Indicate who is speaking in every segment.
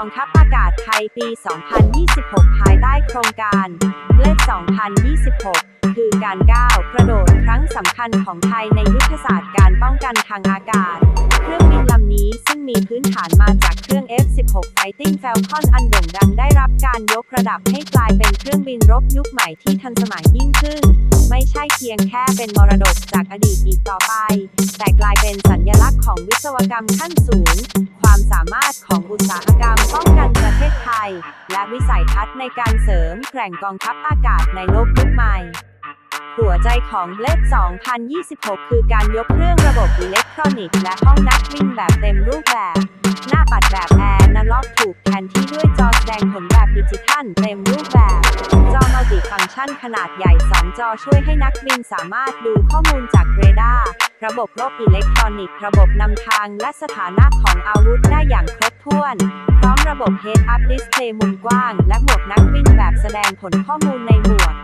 Speaker 1: องทัพอากาศไทยปี 2026 ภายใต้โครงการ เลข2026 คือการก้าวกระโดดครั้งสำคัญของไทยในยุทธศาสตร์การป้องกันทางอากาศ เครื่องบินลำนี้ซึ่งมีพื้นฐานมาจากเครื่อง F-16 Fighting Falcon อันโด่งดังได้รับการยกระดับให้กลายเป็นเครื่องบินรบยุคใหม่ที่ทันสมัยยิ่งขึ้น ไม่ใช่เพียงแค่เป็นมรดกจากอดีตอีกต่อไป แต่กลายเป็นสัญลักษณ์ของวิศวกรรมขั้นสูง ความสามารถของอุตสาหกรรมป้องกันประเทศไทย และวิสัยทัศน์ในการเสริมแกร่งกองทัพอากาศในโลกยุคใหม่ หัวใจของเบลด2026 คือการยกเครื่องระบบอิเล็กทรอนิกส์และห้องนักบินแบบเต็มรูปแบบ หน้าปัดแบบแอร์นาล็อกถูกแทนที่ด้วยจอแสดงผลแบบดิจิทัลเต็มรูปแบบ จอมัลติฟังก์ชันขนาดใหญ่ 2 จอช่วยให้นักบินสามารถดูข้อมูลจากเรดาร์ระบบรบอิเล็กทรอนิกส์ระบบนำทางและสถานะของอาวุธได้อย่างครบถ้วน พร้อมระบบ Head Up Display มุมกว้าง และหมวกนักบินแบบแสดงผลข้อมูลในหมวก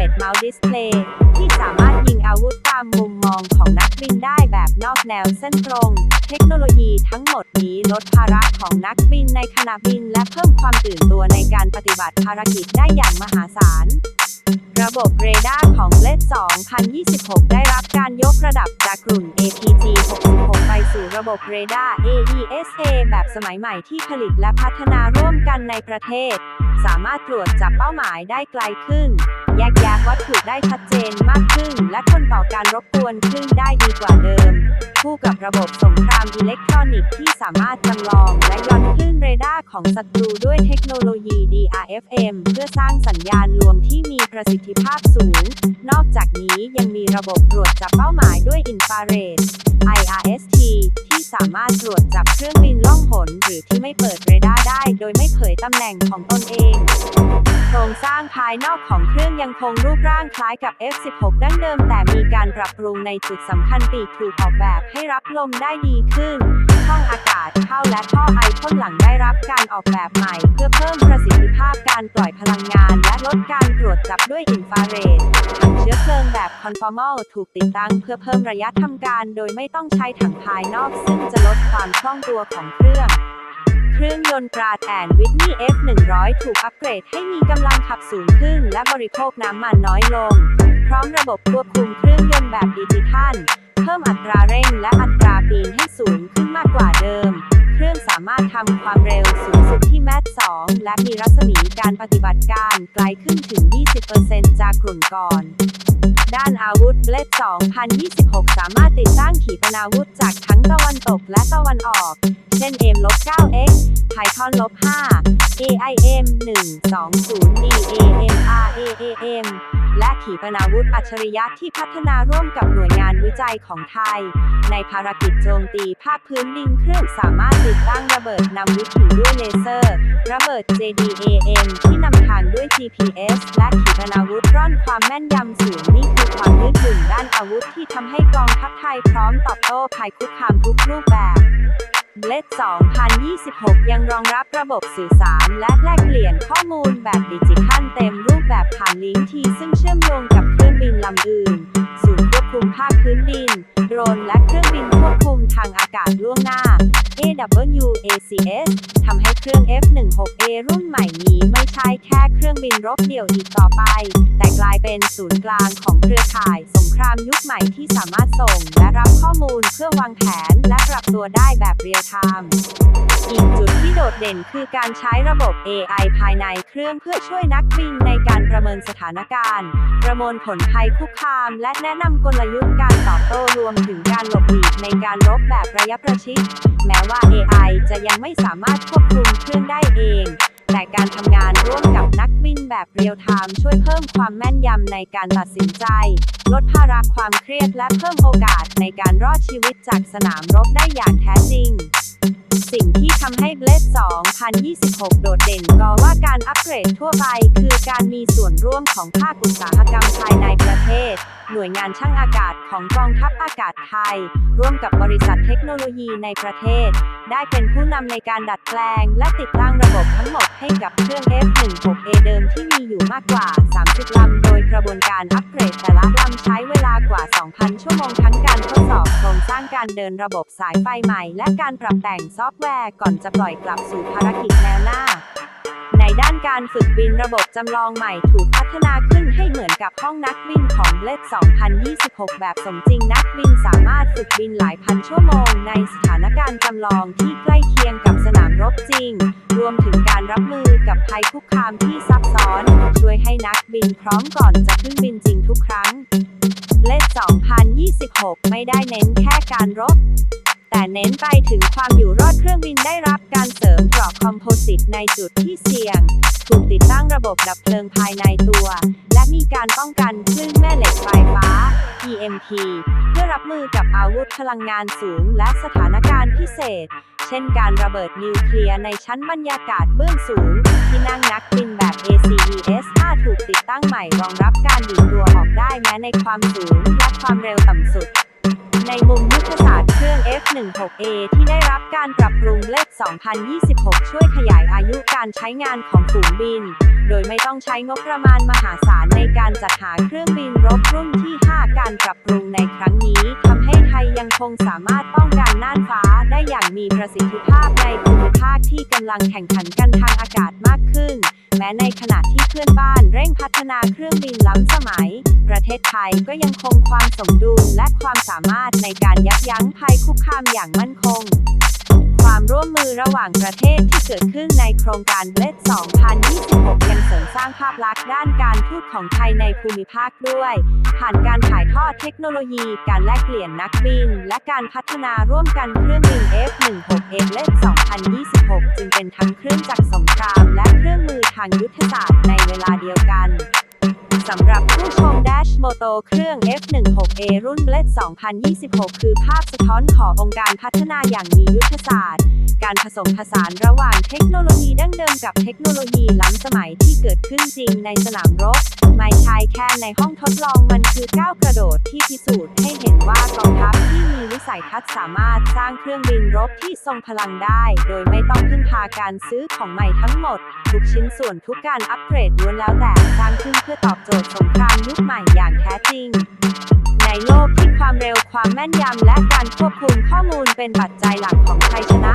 Speaker 1: Helmet Mount Display ที่สามารถยิงอาวุธตามมุมมองของนักบินได้แบบนอกแนวเส้นตรง เทคโนโลยีทั้งหมดนี้ลดภาระของนักบินในขณะบิน และเพิ่มความตื่นตัวในการปฏิบัติภารกิจได้อย่างมหาศาล ระบบเรดาร์ของเลด2026 ได้รับการยกระดับจากกลุ่ม APG 66 ไปสู่ระบบเรดาร์ AESA แบบสมัยใหม่ที่ผลิตและพัฒนาร่วมกันในประเทศ สามารถตรวจจับเป้าหมายได้ไกลขึ้น แยกแยะวัตถุได้ชัดเจนมากขึ้น และทนต่อการรบกวนคลื่นได้ดีกว่าเดิม คู่กับระบบสงครามอิเล็กทรอนิกส์ที่สามารถจำลองและย้อนเร ดาร์ของศัตรูด้วยเทคโนโลยี DRFM เพื่อสร้างสัญญาณลวงที่มีประสิทธิภาพสูง นอกจากนี้ยังมีระบบตรวจจับเป้าหมายด้วยอินฟราเรด IRST ที่สามารถตรวจจับเครื่องบินล่องหนหรือที่ไม่เปิดเรดาร์ได้ โดยไม่เผยตำแหน่งของตนเองโครงสร้างภายนอกของเครื่องยังคงรูปร่างคล้ายกับ F16 ดั้งเดิม แต่มีการปรับปรุงในจุดสำคัญปีกถูกออกแบบให้รับลมได้ดีขึ้น ช่องอากาศเข้าและท่อ อพ่นหลังได้รับการออกแบบใหม่ เพื่อเพิ่มประสิทธิภาพการปล่อยพลังงาน และลดการตรวจจับด้วยอินฟราเรดถังเชื้อเพลิงแบบ conformal ถูกติดตั้งเพื่อเพิ่มระยะทำการ โดยไม่ต้องใช้ถังภายนอกซึ่งจะลดความคล่องตัวของเครื่องเครื่องยนต์ปราดแอนวิทนี่ F100 ถูกอัปเกรดให้มีกำลังขับสูงขึ้น และบริโภคน้ำมันน้อยลง พร้อมระบบควบคุมเครื่องยนต์แบบดิจิทัล เพิ่มอัตราเร่งและอัตราปีนให้สูง ทำความเร็วสูงสุดที่แมท2และมีรัศมีการปฏิบัติการไกลขึ้นถึง 20%จากกลุ่นก่อน ด้านอาวุธเบลด2026 สามารถติดตั้งขีปนาวุธจากทั้งตะวันตกและตะวันออก เช่น M ลบ 9X Python ลบ5 AIM 120 DAM RAAM และขีปนาวุธอัจฉริยะที่พัฒนาร่วมกับหน่วยงานวิจัยของไทย ในภารกิจโจมตีภาคพื้นดินเครื่องสามารถติดตั้งระเบิดนำวิถีด้วยเลเซอร์ ระเบิด JDAM ที่นำทางด้วย GPS และขีปนาวุธร่อนความแม่นยำสูงนี่คือความยืดหยุ่นด้านอาวุธที่ทำให้กองทัพไทยพร้อมตอบโต้ภัยคุกคามทุกรูปแบบ เลต2026 ยังรองรับระบบสื่อสาร และแลกเปลี่ยนข้อมูลแบบดิจิทัลเต็มรูปแบบผ่านลิงก์ทีซึ่งเชื่อมโยงกับเครื่องบินลำอื่น ศูนย์ควบคุมภาคพื้นดิน โดรนและเครื่องบินควบคุมทางอากาศล่วงหน้า AWACS ทำให้เครื่อง F16A รุ่นใหม่นี้ไม่ใช่แค่เครื่องบินรบเดี่ยวอีกต่อไป แต่กลายเป็นศูนย์กลางของเครือข่าย สงครามยุคใหม่ที่สามารถส่ง และรับข้อมูลเพื่อวางแผนและปรับตัวได้แบบเรียลไทม์อีกจุดที่โดดเด่นคือการใช้ระบบ AI ภายในเครื่องเพื่อช่วยนักบินในการประเมินสถานการณ์ ประมวลผลภัยคุกคาม และแนะนำกลยุทธ์การตอบโต้รวมถึงการหลบหลีกในการรบแบบระยะประชิด แม้ว่า AI จะยังไม่สามารถควบคุมเครื่องได้เอง แต่การทำงานร่วมกับนักบินแบบเรียลไทม์ช่วยเพิ่มความแม่นยำในการตัดสินใจ ลดภาระความเครียดและเพิ่มโอกาสในการรอดชีวิตจากสนามรบได้อย่างแท้จริงสิ่งที่ทำให้เบลด2026 โดดเด่นก็ว่าการอัปเกรดทั่วไป คือการมีส่วนร่วมของภาคอุตสาหกรรมภายในประเทศ หน่วยงานช่างอากาศของกองทัพอากาศไทย ร่วมกับบริษัทเทคโนโลยีในประเทศ ได้เป็นผู้นำในการดัดแปลง และติดตั้งระบบทั้งหมดให้กับเครื่อง F16A เดิมที่มีอยู่มากกว่า 30ลำโดยกระบวนการอัปเกรดแต่ละล กว่า 2,000 ชั่วโมงทั้งการทดสอบโครงสร้างการเดินระบบสายไฟใหม่ และการปรับแต่งซอฟต์แวร์ก่อนจะปล่อยกลับสู่ภารกิจแนวหน้า ในด้านการฝึกบินระบบจำลองใหม่ถูกพัฒนาขึ้นให้เหมือนกับห้องนักบินของเลด2026 แบบสมจริงนักบินสามารถฝึกบินหลายพันชั่วโมง ในสถานการณ์จำลองที่ใกล้เคียงกับสนามรบจริง รวมถึงการรับมือกับภัยคุกคามที่ซับซ้อน ช่วยให้นักบินพร้อมก่อนจะขึ้นบินจริงทุกครั้ง เลด2026 ไม่ได้เน้นแค่การรบ แต่เน้นไปถึงความอยู่รอดเครื่องบินได้รับการเสริมเกราะคอมโพสิตในจุดที่เสี่ยง ถูกติดตั้งระบบดับเพลิงภายในตัว และมีการป้องกันคลื่นแม่เหล็กไฟฟ้า EMP เพื่อรับมือกับอาวุธพลังงานสูงและสถานการณ์พิเศษ เช่นการระเบิดนิวเคลียร์ในชั้นบรรยากาศเบื้องสูง ที่นั่งนักบินแบบ ACES 5ถูกติดตั้งใหม่รองรับการดีดตัวออกได้แม้ในความสูงและความเร็วต่ำสุด ในมุมยุทธศาสตร์เครื่อง F16A ที่ได้รับการปรับปรุงเลข 2026 ช่วยขยายอายุการใช้งานของฝูงบิน โดยไม่ต้องใช้งบประมาณมหาศาลในการจัดหาเครื่องบินรบรุ่นที่ 5 การปรับปรุงในครั้งนี้ทำให้ไทยยังคงสามารถป้องกันน่านฟ้าได้อย่างมีประสิทธิภาพในภูมิภาคที่กำลังแข่งขันกันทางอากาศมากขึ้น แม้ในขณะที่เพื่อนบ้านเร่งพัฒนาเครื่องบินล้ำสมัย ประเทศไทยก็ยังคงความสมดุลและความสามารถในการยับยั้งภัยคุกคามอย่างมั่นคง ความร่วมมือระหว่างประเทศที่เกิดขึ้นในโครงการเบลด2026 ยังเสริมสร้างภาพลักษณ์ด้านการทูตของไทยในภูมิภาคด้วย ผ่านการถ่ายทอดเทคโนโลยี การแลกเปลี่ยนนักบิน และการพัฒนาร่วมกันเครื่องบิน F16M เลด2026 จึงเป็นทั้งเครื่องจักรสงครามางยุทธศาสตร์ในเวลาเดียวกันสำหรับผู้ชม Dash Moto เครื่อง F16A รุ่น Blade 2026 คือภาพสะท้อนขององค์การพัฒนาอย่างมียุทธศาสตร์ การผสมผสานระหว่างเทคโนโลยี เดิมกับเทคโนโลยีล้ำสมัยที่เกิดขึ้นจริงในสนามรบ ไม่ใช่แค่ในห้องทดลองมันคือก้าวกระโดดที่พิสูจน์ให้เห็นว่ากองทัพที่มีวิสัยทัศน์สามารถสร้างเครื่องบินรบที่ทรงพลังได้ โดยไม่ต้องพึ่งพาการซื้อของใหม่ทั้งหมด ทุกชิ้นส่วนทุกการอัปเกรดล้วนแล้วแต่สร้างขึ้นเพื่อตอบโจทย์สงครามยุคใหม่อย่างแท้จริงในโลกที่ความเร็วความแม่นยำ และการควบคุมข้อมูลเป็นปัจจัยหลักของชัยชนะ